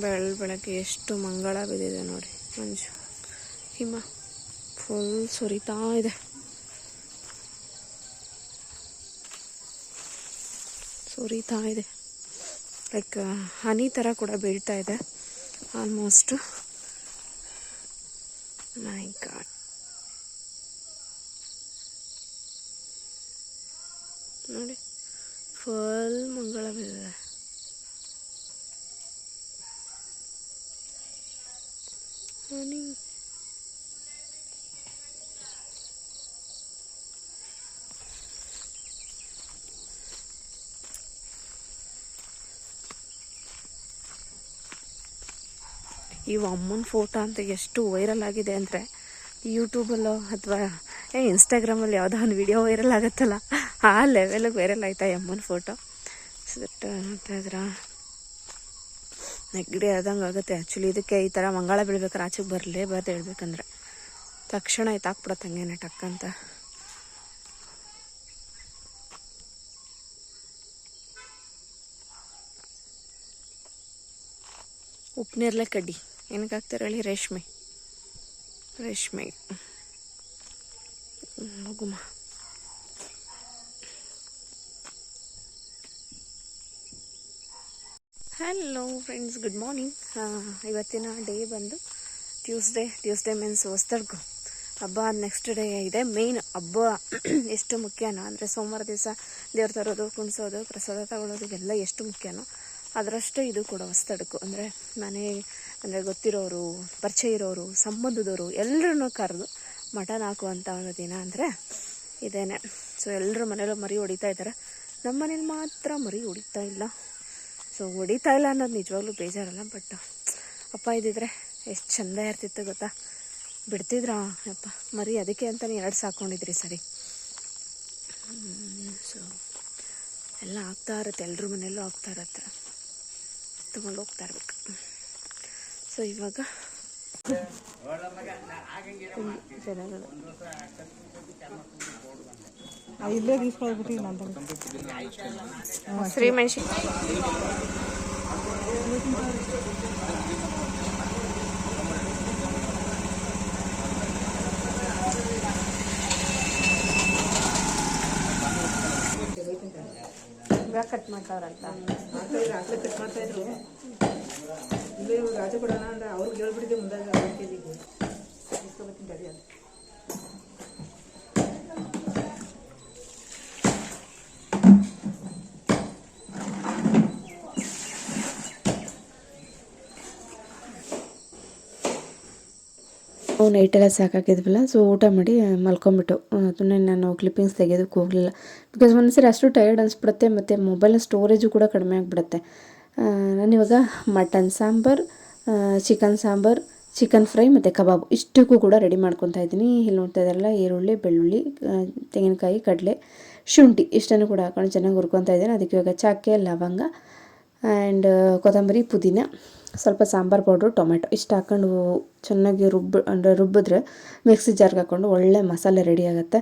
ಬೆಳ ಬೆಳಗ್ಗೆ ಎಷ್ಟು ಮಂಗಳ ಬಿದ್ದಿದೆ ನೋಡಿ ಮಂಜು ಹಿಮ ಫುಲ್ ಸುರಿತಾ ಇದೆ. ಸುರಿತಾ ಇದೆ. ಲೈಕ್ ಹನಿ ಥರ ಕೂಡ ಬೀಳ್ತಾ ಇದೆ. ಆಲ್ಮೋಸ್ಟು ಮೈ ಗಾಡ್ ನೋಡಿ ಫುಲ್ ಮಂಗಳ ಬಿದ್ದಿದೆ ಹನಿ ಈ ಅಮ್ಮನ ಫೋಟೋ ಅಂತ ಎಷ್ಟು ವೈರಲ್ ಆಗಿದೆ ಅಂದರೆ ಯೂಟ್ಯೂಬಲ್ಲೋ ಅಥವಾ, ಏ ಇನ್ಸ್ಟಾಗ್ರಾಮಲ್ಲಿ ಯಾವುದೋ ಒಂದು ವಿಡಿಯೋ ವೈರಲ್ ಆಗುತ್ತಲ್ಲ, ಆ ಲೆವೆಲಿಗೆ ವೈರಲ್ ಆಯ್ತಾ ಅಮ್ಮನ ಫೋಟೋ ಸೆಟ್ ನೋಡ್ತಾ ಇದ್ರ, ನೆಗಡಿ ಆದಂಗೆ ಆಗುತ್ತೆ. ಆ್ಯಕ್ಚುಲಿ ಇದಕ್ಕೆ ಈ ಥರ ಮಂಗಳ ಬೀಳ್ಬೇಕಾದ್ರೆ ಆಚೆಗೆ ಬರಲೇಬಾರ್ದು ಹೇಳ್ಬೇಕಂದ್ರೆ. ತಕ್ಷಣ ಆಯ್ತು ಹಾಕ್ಬಿಡತ್ತೆ ಹಂಗೇನೆ ಟಕ್ಕಂತ ಉಪ್ಪು ಕಡ್ಡಿ. ಏನಕ್ಕೆ ಹಾಕ್ತಾರೆ ಹೇಳಿ, ರೇಷ್ಮೆ. ರೇಷ್ಮೆ. ಮಗುಮ. ಹಲೋ ಫ್ರೆಂಡ್ಸ್ ಗುಡ್ ಮಾರ್ನಿಂಗ್ ಇವತ್ತಿನ ಡೇ ಬಂದು ಟ್ಯೂಸ್ಡೇ ಟ್ಯೂಸ್ಡೇ ಮೀನ್ಸ್ ಹೊಸ್ತಡ್ಕು ಹಬ್ಬ ನೆಕ್ಸ್ಟ್ ಡೇ ಇದೆ. ಮೇಯ್ನ್ ಹಬ್ಬ ಎಷ್ಟು ಮುಖ್ಯನೋ, ಅಂದರೆ ಸೋಮವಾರ ದಿವಸ ದೇವ್ರ ತರೋದು, ಕುಣಿಸೋದು, ಪ್ರಸಾದ ತಗೊಳ್ಳೋದು ಇವೆಲ್ಲ ಎಷ್ಟು ಮುಖ್ಯನೋ ಅದರಷ್ಟು ಇದು ಕೂಡ ಹೊಸ್ತಡಕು. ಅಂದರೆ ಮನೆ, ಅಂದರೆ ಗೊತ್ತಿರೋರು, ಪರಿಚಯ ಇರೋರು ಸಂಬಂಧದವರು ಎಲ್ಲರನ್ನೂ ಕರೆದು ಮಟನ್ ಹಾಕುವಂಥ ಒಂದು ದಿನ ಅಂದರೆ ಇದೇನೆ. ಸೊ ಎಲ್ಲರೂ ಮನೇಲೂ ಮರಿ ಹೊಡಿತಾ ಇದ್ದಾರೆ ನಮ್ಮ ಮನೇಲಿ ಮಾತ್ರ ಮರಿ ಹೊಡಿತಾ ಇಲ್ಲ. ಸೊ ಹೊಡಿತಾ ಇಲ್ಲ ಅನ್ನೋದು ನಿಜವಾಗ್ಲೂ ಬೇಜಾರಲ್ಲ ಬಟ್ ಅಪ್ಪ ಇದ್ದಿದ್ರೆ ಎಷ್ಟು ಚಂದ ಇರ್ತಿತ್ತು ಗೊತ್ತಾ? ಬಿಡ್ತಿದ್ರಾ? ಅಪ್ಪ, ಮರಿ ಅದಕ್ಕೆ ಅಂತಲೇ ಎರಡು ಸಾಕೊಂಡಿದ್ರಿ ಸರಿ. ಸೊ ಎಲ್ಲ ಆಗ್ತಾ ಇರುತ್ತೆ. ಎಲ್ಲರ ಮನೆಯಲ್ಲೂ ಆಗ್ತಾ ಇರತ್ತೆ. ತಗೊಂಡು ಹೋಗ್ತಾ ಇರ್ಬೇಕು ಸೊ ಇವಾಗ ಜನಗಳು ಇಲ್ಲೇ ಗೀಸ್ಕೊಳ್ಬಿಟ್ಟು ನಂತ ಶ್ರೀಮೆಣಸಿ ಇವಾಗ ಕಟ್ ಮಾಡ್ತಾವ್ರಂತ. ರಾತ್ರಿ ಕಟ್ ಮಾಡ್ತಾ ಇದ್ರು ಇಲ್ಲೇ ಇವಾಗ ರಾಜು ಕೊಡೋಣ ಅಂದ್ರೆ ಅವ್ರಿಗೆ ಹೇಳ್ಬಿಟ್ಟಿದ್ದೆ ಮುಂದಾಗ ಅವ್ರ ಕೆಜಿಗೆ ಇಸ್ಕೊಬತ್ತೀನಿ ತಡಿ ನೈಟೆಲ್ಲ ಸಾಕಾಗಿದ್ವಲ್ಲ ಸೊ ಊಟ ಮಾಡಿ ಮಲ್ಕೊಂಬಿಟ್ಟು ಅದನ್ನೇ ನಾನು ಕ್ಲಿಪ್ಪಿಂಗ್ಸ್ ತೆಗೆಯೋದಕ್ಕೆ ಹೋಗಲಿಲ್ಲ. ಬಿಕಾಸ್ ಒಂದ್ಸರಿ ಅಷ್ಟು ಟಯರ್ಡ್ ಅನಿಸ್ಬಿಡುತ್ತೆ, ಮತ್ತು ಮೊಬೈಲ್ ಸ್ಟೋರೇಜು ಕೂಡ ಕಡಿಮೆ ಆಗಿಬಿಡುತ್ತೆ. ನಾನಿವಾಗ mutton sambar chicken sambar chicken fry ಮತ್ತು ಕಬಾಬ್ ಇಷ್ಟಕ್ಕೂ ಕೂಡ ರೆಡಿ ಮಾಡ್ಕೊತಾ ಇದ್ದೀನಿ. ಇಲ್ಲಿ ನೋಡ್ತಾ ಇದ್ದಾರಲ್ಲ, ಈರುಳ್ಳಿ, ಬೆಳ್ಳುಳ್ಳಿ ತೆಂಗಿನಕಾಯಿ, ಕಡಲೆ, ಶುಂಠಿ ಇಷ್ಟನ್ನು ಕೂಡ ಹಾಕೊಂಡು ಚೆನ್ನಾಗಿ ಹುರ್ಕೊತಾ ಇದ್ದೀನಿ. ಅದಕ್ಕೆ ಇವಾಗ ಚಕ್ಕೆ, ಲವಂಗ ಆ್ಯಂಡ್ ಕೊತ್ತಂಬರಿ, ಪುದೀನ. ಸ್ವಲ್ಪ ಸಾಂಬಾರು ಪೌಡ್ರು ಟೊಮೆಟೊ ಇಷ್ಟು ಹಾಕೊಂಡು ಚೆನ್ನಾಗಿ ರುಬ್ಬ, ಅಂದರೆ ರುಬ್ಬಿದ್ರೆ ಮಿಕ್ಸಿ ಜಾರ್ಗೆ ಹಾಕ್ಕೊಂಡು ಒಳ್ಳೆ ಮಸಾಲೆ ರೆಡಿ ಆಗುತ್ತೆ.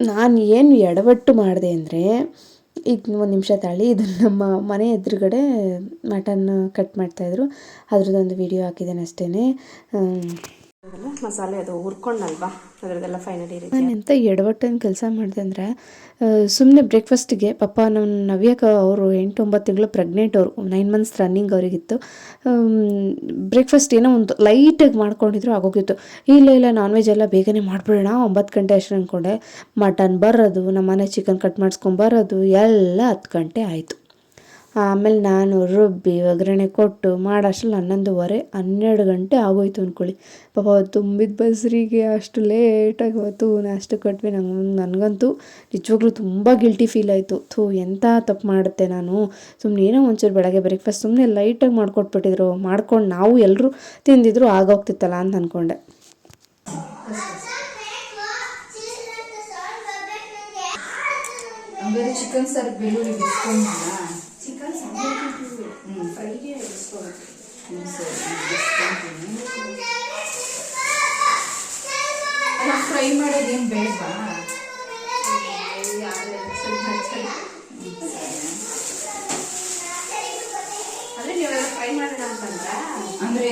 ನಾನು ಏನು ಎಡವಟ್ಟು ಮಾಡಿದೆ ಅಂದರೆ, ಈಗ ಒಂದು ನಿಮಿಷ ತಾಳಿ, ಇದು ನಮ್ಮ ಮನೆ ಎದುರುಗಡೆ ಮಟನ್ ಕಟ್ ಮಾಡ್ತಾಯಿದ್ರು ಅದ್ರದ್ದೊಂದು ವಿಡಿಯೋ ಹಾಕಿದ್ದೇನೆ ಅಷ್ಟೇ ಮಸಾಲೆ ಅದು ಹುರ್ಕೊಂಡಲ್ವಾ? ಅದರದೆಲ್ಲ ಫೈನಲಿ ನಾನು ಎಂತ ಎಡವಟ್ಟನ ಕೆಲಸ ಮಾಡಿದೆ ಅಂದರೆ ಸುಮ್ಮನೆ ಬ್ರೇಕ್ಫಾಸ್ಟಿಗೆ ಪಾಪ ನಮ್ಮ ನವ್ಯಕ ಅವರು ಎಂಟು ಒಂಬತ್ತು ತಿಂಗಳು ಪ್ರೆಗ್ನೆಂಟ್ ಅವರು ನೈನ್ ಮಂತ್ಸ್ ರನ್ನಿಂಗ್ ಅವರಿಗಿತ್ತು. ಬ್ರೇಕ್ಫಾಸ್ಟ್ ಏನೋ ಒಂದು ಲೈಟಾಗಿ ಮಾಡ್ಕೊಂಡಿದ್ರು, ಆಗೋಗಿತ್ತು. ಇಲ್ಲ ಇಲ್ಲ ನಾನ್ ವೆಜ್ ಎಲ್ಲ ಬೇಗನೆ ಮಾಡಿಬಿಡೋಣ, ಒಂಬತ್ತು ಗಂಟೆ ಅಷ್ಟು ಅಂದ್ಕೊಂಡೆ ಮಟನ್ ಬರೋದು ನಮ್ಮ ಮನೆ ಚಿಕನ್ ಕಟ್ ಮಾಡಿಸ್ಕೊಂಬರೋದು ಎಲ್ಲ ಹತ್ತು ಗಂಟೆ ಆಯಿತು. ಆಮೇಲೆ ನಾನು ರುಬ್ಬಿ ಒಗ್ಗರಣೆ ಕೊಟ್ಟು ಮಾಡೋಷ್ಟ್ರಲ್ಲಿ ಹನ್ನೊಂದುವರೆ, ಹನ್ನೆರಡು ಗಂಟೆ ಆಗೋಯ್ತು ಅಂದ್ಕೊಳ್ಳಿ. ಪಾಪ ತುಂಬಿದ ಬಸ್ರಿಗೆ ಅಷ್ಟು ಲೇಟಾಗಿ ಹೋಯ್ತು ನಾಷ್ಟಕ್ಕೆ ಕೊಟ್ವಿ. ನಂಗೆ, ನನಗಂತೂ ನಿಜವಾಗ್ಲೂ ತುಂಬ ಗಿಲ್ಟಿ ಫೀಲ್ ಆಯಿತು. ಥೂ ಎಂಥ ತಪ್ಪು ಮಾಡುತ್ತೆ ನಾನು? ಸುಮ್ಮನೆ ಏನೋ ಒಂಚೂರು ಬೆಳಗ್ಗೆ ಬ್ರೇಕ್ಫಾಸ್ಟ್ ಸುಮ್ಮನೆ ಲೈಟಾಗಿ ಮಾಡ್ಕೊಟ್ಬಿಟ್ಟಿದ್ರು. ಮಾಡ್ಕೊಂಡು ನಾವು ಎಲ್ಲರೂ ತಿಂದಿದ್ರು ಆಗೋಗ್ತಿತ್ತಲ್ಲ ಅಂತ ಅಂದ್ಕೊಂಡೆ ಚಿಕನ್ ಸಾರು ಬೆಳ್ಳುಳ್ಳಿ ಅಲ್ಲ ಫ್ರೈ ಮಾಡೋದೇನು ಬೇಡವಾ ಅಂದ್ರೆ ನೀವು ಫ್ರೈ ಮಾಡೋಣ ಅಂತಂದ್ರೆ? ಅಂದ್ರೆ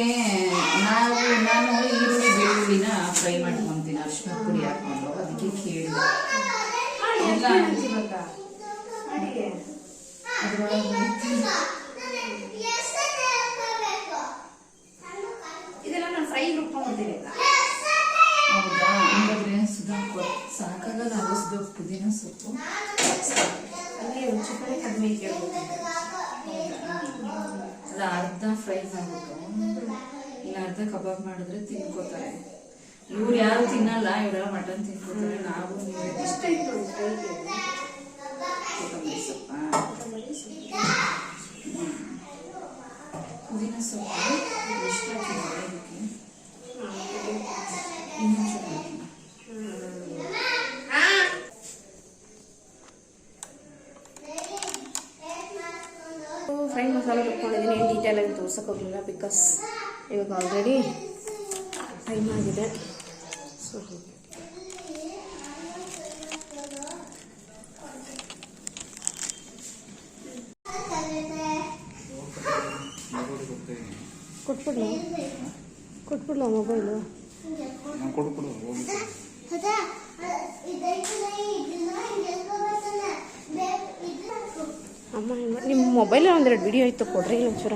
ನಾವು ನಾನು ಈರುಳ್ಳಿ ಬೆಳ್ಳುಳ್ಳಿನ ಫ್ರೈ ಮಾಡ್ಕೊಂತೀನಿ. ಅರ್ಶಿನ ಪುಡಿ ಹಾಕೊಂಡು. ಅದಕ್ಕೆ ಕೇಳಿದೆ ಇವಾಗ ಮಾಡಿ ಅದ್ರೊಳಗೆ ಇದೆಲ್ಲ ನಾನು ಫ್ರೈ ರುಬ್ಕೊಂಡ್ಬಿಡ್ತೀನಿ ಹೌದಾ ಹಂಗಾದ್ರೆ ಸುಧಾ ಸಾಕಾಗಲ್ಲ ಅಲ್ಲ ಸುಧಾ ಪುದೀನ ಸೊಪ್ಪು ಚಿಕನ್ ಕಡಿಮೆ ಕೇಳ್ಬೋದು ಅಲ್ಲ ಅರ್ಧ ಫ್ರೈ ಮಾಡ್ಬಿಟ್ಟು ಇನ್ನು ಅರ್ಧ ಕಬಾಬ್ ಮಾಡಿದ್ರೆ ತಿನ್ಕೋತಾರೆ. ಇವ್ರು ಯಾರು ತಿನ್ನಲ್ಲ ಇವರೆಲ್ಲ ಮಟನ್ ತಿನ್ಕೋತಾರೆ. ನಾವು ಪುದೀನ ಸೊಪ್ಪು. ಎಷ್ಟು ಹಾಕಿದ್ದಾರೆ ಇದಕ್ಕೆ ಇನ್ನೊಂಚೂರು ಹಾಕಿ ಫ್ರೈ ಮಸಾಲ ರುಬ್ಕೊಂಡಿದ್ದೀನಿ. ಏನು ಡೀಟೇಲಾಗಿ ತೋರ್ಸಕ್ಕೆ ಹೋಗಿಲ್ಲ ಬಿಕಾಸ್ ಇವಾಗ ಆಲ್ರೆಡಿ ಟೈಮ್ ಆಗಿದೆ. ಸೊ ಕೊಟ್ಬಿಡ್ಲ? ಕೊಟ್ಬಿಡ್ಲ ಮೊಬೈಲು ಅಮ್ಮ, ನಿಮ್ಮ ಮೊಬೈಲಲ್ಲಿ ಒಂದೆರಡು ವಿಡಿಯೋ ಆಯಿತು ಕೊಡ್ರಿ ಒಂಚೂರ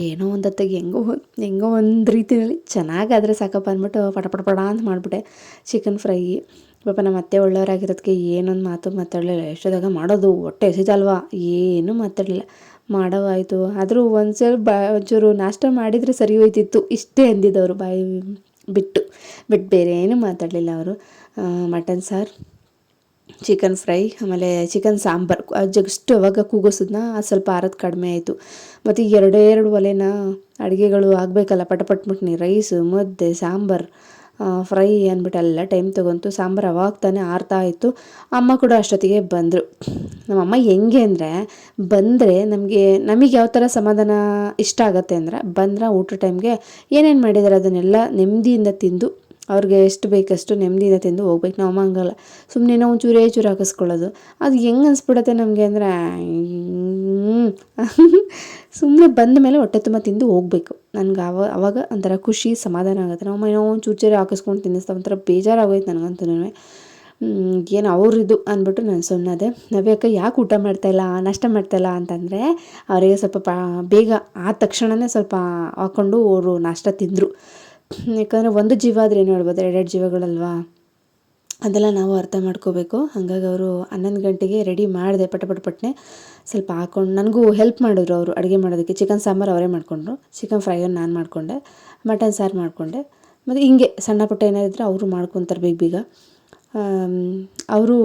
ಏನೋ ಒಂದು ಹೊತ್ತಿಗೆ ಹೆಂಗೋ ಒಂದ್- ಹೆಂಗೋ ರೀತಿಯಲ್ಲಿ ಚೆನ್ನಾಗಾದರೆ ಸಾಕಪ್ಪ ಅಂದ್ಬಿಟ್ಟು ಪಟ ಪಟ ಪಡ ಅಂತ ಮಾಡಿಬಿಟ್ಟೆ. ಚಿಕನ್ ಫ್ರೈ ಪಾಪ ನಮ್ಮ ಅತ್ತೆ ಒಳ್ಳೆಯವರಾಗಿರೋದಕ್ಕೆ ಏನೊಂದು ಮಾತು ಮಾತಾಡಲಿಲ್ಲ. ಎಷ್ಟೊದಾಗ ಮಾಡೋದು? ಹೊಟ್ಟೆ ಎಸಿತಲ್ವಾ ಏನೂ ಮಾತಾಡಲಿಲ್ಲ. ಮಾಡೋವಾಯಿತು. ಆದರೂ ಒಂದ್ಸಲ ಬಾ ಒಂಚೂರು ನಾಷ್ಟ ಮಾಡಿದರೆ ಸರಿ ಹೋಯ್ತಿತ್ತು. ಇಷ್ಟೇ ಅಂದಿದ್ದವರು ಬಾಯಿ ಬಿಟ್ಟು. ಬಿಟ್ಟು ಬೇರೆ ಏನೂ ಮಾತಾಡಲಿಲ್ಲ ಅವರು. ಮಟನ್ ಸಾರು. ಚಿಕನ್ ಫ್ರೈ, ಆಮೇಲೆ ಚಿಕನ್ ಸಾಂಬಾರು. ಜಸ್ಟ್ ಅವಾಗ ಕೂಗಿಸೋದನ್ನ ಅದು ಸ್ವಲ್ಪ ಆರೋದು ಕಡಿಮೆ ಆಯಿತು. ಮತ್ತು ಎರಡೇ, ಎರಡು ಒಲೆನ ಅಡುಗೆಗಳು ಆಗಬೇಕಲ್ಲ, ಪಟ ಮುಟ್ನಿ ರೈಸು, ಮುದ್ದೆ, ಸಾಂಬಾರು ಫ್ರೈ ಅಂದ್ಬಿಟ್ಟು ಎಲ್ಲ ಟೈಮ್ ತೊಗೊಂತು ಸಾಂಬಾರು ಅವಾಗ ತಾನೇ ಆರ್ತಾ ಇತ್ತು. ಅಮ್ಮ ಕೂಡ ಅಷ್ಟೊತ್ತಿಗೆ ಬಂದರು. ನಮ್ಮಮ್ಮ ಹೆಂಗೆ ಅಂದರೆ, ಬಂದರೆ ನಮಗೆ ನಮಗೆ ಯಾವ ಥರ ಸಮಾಧಾನ ಇಷ್ಟ ಆಗುತ್ತೆ ಅಂದರೆ, ಬಂದ್ರೆ ಊಟ ಟೈಮ್ಗೆ ಏನೇನು ಮಾಡಿದ್ದಾರೆ ಅದನ್ನೆಲ್ಲ ನೆಮ್ಮದಿಯಿಂದ ತಿಂದು ಅವ್ರಿಗೆ ಎಷ್ಟು ಬೇಕಷ್ಟು ನೆಮ್ಮದಿಯಿಂದ ತಿಂದು ಹೋಗ್ಬೇಕು. ನಾವು ಹಂಗಲ್ಲ. ಸುಮ್ಮನೆ ನಾವು ಚೂರೇ ಚೂರು ಹಾಕಿಸ್ಕೊಳ್ಳೋದು. ಅದು ಹೆಂಗೆ ಅನ್ಸ್ಬಿಡತ್ತೆ ನಮಗೆ ಅಂದರೆ ಸುಮ್ಮನೆ ಬಂದ ಮೇಲೆ ಹೊಟ್ಟೆ ತುಂಬ ತಿಂದು ಹೋಗ್ಬೇಕು. ನನಗೆ ಅವ, ಅವಾಗ ಒಂಥರ ಖುಷಿ, ಸಮಾಧಾನ ಆಗುತ್ತೆ. ನಾವು ಏನೋ ಒಂದು ಚೂರು ಚೂರು ಹಾಕಿಸ್ಕೊಂಡು ತಿನ್ನಿಸ್ತಾ ಒಂಥರ ಬೇಜಾರಾಗೋಯ್ತು ನನಗಂತೂ ಏನು ಅವ್ರಿದು ಅಂದ್ಬಿಟ್ಟು ನಾನು ಸುಮ್ಮನದೆ ನವ್ಯಕ್ಕ ಯಾಕೆ ಊಟ ಮಾಡ್ತಾಯಿಲ್ಲ ನಷ್ಟ ಮಾಡ್ತಾಯಿಲ್ಲ ಅಂತಂದರೆ, ಅವರಿಗೆ ಸ್ವಲ್ಪ ಬೇಗ ಆದ ತಕ್ಷಣವೇ ಸ್ವಲ್ಪ ಹಾಕ್ಕೊಂಡು ಅವರು ನಾಷ್ಟ ತಿಂದರು. ಯಾಕಂದರೆ ಒಂದು ಜೀವ ಆದರೆ ಏನು ಹೇಳ್ಬೋದು ಎರಡೆರಡು ಜೀವಗಳಲ್ವಾ? ಅದೆಲ್ಲ ನಾವು ಅರ್ಥ ಮಾಡ್ಕೋಬೇಕು. ಹಾಗಾಗಿ ಅವರು ಹನ್ನೊಂದು ಗಂಟೆಗೆ ರೆಡಿ ಮಾಡಿದೆ ಪಟ ಪಟ ಪಟ್ನೆ ಸ್ವಲ್ಪ ಹಾಕೊಂಡು ನನಗೂ ಹೆಲ್ಪ್ ಮಾಡಿದ್ರು ಅವರು ಅಡುಗೆ ಮಾಡೋದಕ್ಕೆ. ಚಿಕನ್ ಸಾಂಬಾರು ಅವರೇ ಮಾಡಿಕೊಂಡ್ರು. ಚಿಕನ್ ಫ್ರೈಯನ್ನು ನಾನು ಮಾಡಿಕೊಂಡೆ. ಮಟನ್ ಸಾರು ಮಾಡಿಕೊಂಡೆ. ಮತ್ತು ಹಿಂಗೆ ಸಣ್ಣ ಪುಟ್ಟ ಏನಾರಿದ್ರೆ ಅವರು ಮಾಡ್ಕೊತಾರೆ ಬೇಗ ಬೇಗ. ಅವರು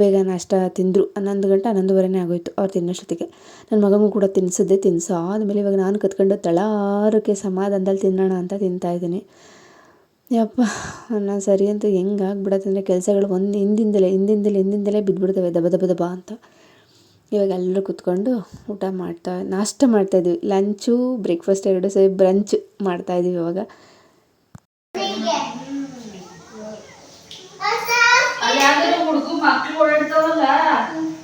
ಬೇಗ ನಾಷ್ಟ ತಿಂದರು. ಹನ್ನೊಂದು ಗಂಟೆ, ಹನ್ನೊಂದುವರೆನೇ ಆಗೋಯ್ತು ಅವ್ರು ತಿನ್ನೋಷ್ಟೊತ್ತಿಗೆ ನನ್ನ ಮಗನಿಗೂ ಕೂಡ ತಿನ್ನಿಸಿದ್ದೆ ತಿನ್ನಿಸೋ ಆದಮೇಲೆ ಇವಾಗ ನಾನು ಕತ್ಕೊಂಡು ತಳಾರಕ್ಕೆ ಸಮಾಧಾನದಲ್ಲಿ ತಿನ್ನೋಣ ಅಂತ ತಿಂತಾಯಿದ್ದೀನಿ ಯಪ್ಪ ನಾನು ಸರಿ ಅಂತ ಹೆಂಗೆ ಆಗ್ಬಿಡತ್ತೆ ಅಂದರೆ ಕೆಲಸಗಳು ಒಂದು ಹಿಂದಿಂದಲೇ ಹಿಂದಿಂದಲೇ ಹಿಂದಿಂದಲೇ ಬಿದ್ದುಬಿಡ್ತವೆ ದಬ ದಬ ದಬ ಅಂತ. ಇವಾಗ ಎಲ್ಲರೂ ಕುತ್ಕೊಂಡು ಊಟ ಮಾಡ್ತಾ, ನಾಷ್ಟ ಮಾಡ್ತಾಯಿದ್ವಿ ಲಂಚು, ಬ್ರೇಕ್ಫಾಸ್ಟ್ ಎರಡು ಸೇರಿ ಬ್ರಂಚ್ ಮಾಡ್ತಾಯಿದ್ದೀವಿ ಇವಾಗ ಅಲ್ಲಿ ಯಾವ್ದಾದ್ರು ಹುಡುಗ ಮಕ್ಳು ಓಡಾಡ್ತಾವಲ್ಲ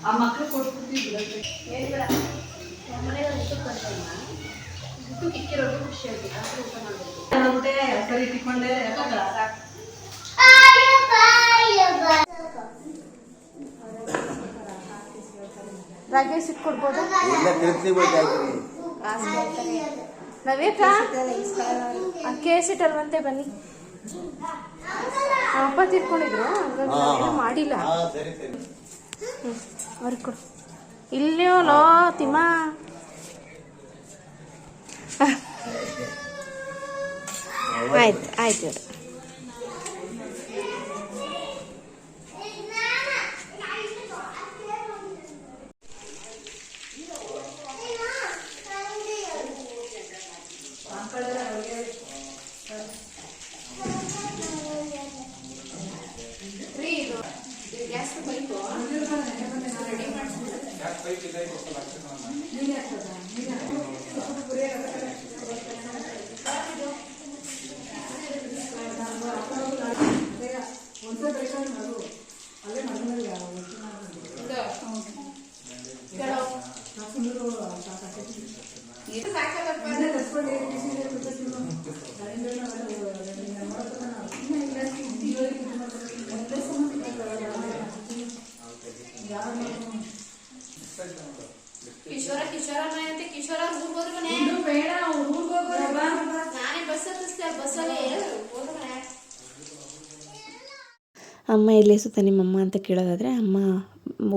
ಆ ಮಕ್ಳು ಕೊಟ್ಬಿಡ್ತೀವಿ ಸರಿ ಯಾಕಂದ್ರೆ ರಾಗೇಶ್ ಇಟ್ಕೊಡ್ಬೋದಾ ನವೇಕ ಕೇಸಿಟ್ಟಲ್ವಂತೆ ಬನ್ನಿ. ಆ ಅಪ್ಪ ತಿರ್ಕೊಂಡಿದ್ರು ಹಂಗಾಗಿ ಮಾಡಿಲ್ಲ. ಸರಿ ಸರಿ. ಅವ್ರಿಗೆ ಕೊಡು. ಇಲ್ಲೋ ಲೋ ತಿಮ್ಮ. ಆಯ್ತು ಆಯ್ತು ಗ್ಯಾಸ್ ಬೈಕು ನೀನೇ ಹಾಕ್ಸೋದಾ? ನೀನೇ ಹಾಕು. ಸ್ವಲ್ಪ ಪುರಿ ಹಾಕಕ್ಕೆ. ನಾನು ಹಾಕೋದು ನಾನು ಬೇಗ ಒಂದ್ಸಲ ಬೆಳ್ಕೊಂಡು ಮಾಡು. ಅಲ್ಲೇ ಮನೆಯಲ್ಲಿ ಯಾವ ವಸ್ತು ಮಾಡೋದು. ನಾವು ಸುಂದರ ಸಾಕಾಗ್ತೈತಿ. ಮನೆ ತರ್ಸ್ಕೊಂಡು ಏನ್ ಬಿಸಿ ನೀರು ಕುಡ್ದು ತಿನ್ನು. ನಾನೇನ್ ಬೇಡ ಅವೆಲ್ಲ ನೀನು ಮಾಡೋದನ್ನ ನಾವು ಸುಮ್ನೆ ಇಲ್ಲ ಇರೋರಿಗೆ ಇದು ಮಾಡ್ಬೇಕು. ಒಂದೇ ಸಮಯ ಯಾರು ಮಾಡ್ಕೊಂಡು ಕಿಶೋರ ಕಿಶೋರ ಅಂತ ಕಿಶೋರ ಊರ್ ಹೋದ್ರು ಮನೆ ಇನ್ನು ಬೇಡ ಅವ್ರು ಊರ್ಗ್ ಹೋಗೋರು ಬಾ. ನಾನೇ ಬಸ್ ಹತ್ತಿಸ್ತೆ ಬಸ್ಸಲ್ಲಿ ಹೋದ್ರು ಮನೆ ಅಮ್ಮ ಎಲ್ಲಿ ಸುತ್ತ ನಿಮ್ಮಮ್ಮ ಅಂತ ಕೇಳೋದಾದರೆ ಅಮ್ಮ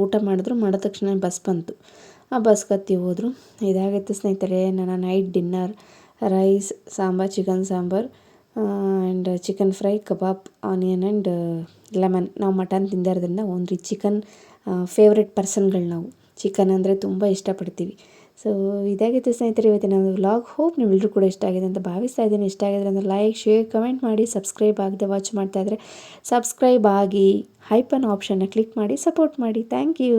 ಊಟ ಮಾಡಿದ್ರು, ಮಾಡಿದ ತಕ್ಷಣ ಬಸ್ ಬಂತು. ಆ ಬಸ್ ಕತ್ತಿ ಹೋದರು. ಇದಾಗಿತ್ತು ಸ್ನೇಹಿತರೆ, ನನ್ನ night dinner, rice, sambar, chicken sambar and chicken fry, kebab, onion and lemon. ನಾವು ಮಟನ್ ತಿಂದಿರೋದ್ರಿಂದ ಓನ್ಲಿ ಚಿಕನ್ ಫೇವ್ರೆಟ್ ಪರ್ಸನ್ಗಳು ನಾವು. ಚಿಕನ್ ಅಂದರೆ ತುಂಬ ಇಷ್ಟಪಡ್ತೀವಿ. ಸೊ ಇದಾಗಿತ್ತು ಸ್ನೇಹಿತರೆ, ಇವತ್ತಿನ ಒಂದು ವ್ಲಾಗ್ ಹೋಪ್ ನಿಮ್ಮೆಲ್ಲರೂ ಕೂಡ ಇಷ್ಟ ಆಗಿದೆ ಅಂತ ಭಾವಿಸ್ತಾ ಇದ್ದೀನಿ. ಇಷ್ಟ ಆಗಿದ್ರೆ ಅಂದರೆ ಲೈಕ್ ಶೇರ್ ಕಮೆಂಟ್ ಮಾಡಿ ಸಬ್ಸ್ಕ್ರೈಬ್ ಆಗದೆ ವಾಚ್ ಮಾಡ್ತಾ ಇದ್ದರೆ ಸಬ್ಸ್ಕ್ರೈಬ್ ಆಗಿ ಹೈಪನ್ ಆಪ್ಷನ್ನ ಕ್ಲಿಕ್ ಮಾಡಿ ಸಪೋರ್ಟ್ ಮಾಡಿ. Thank you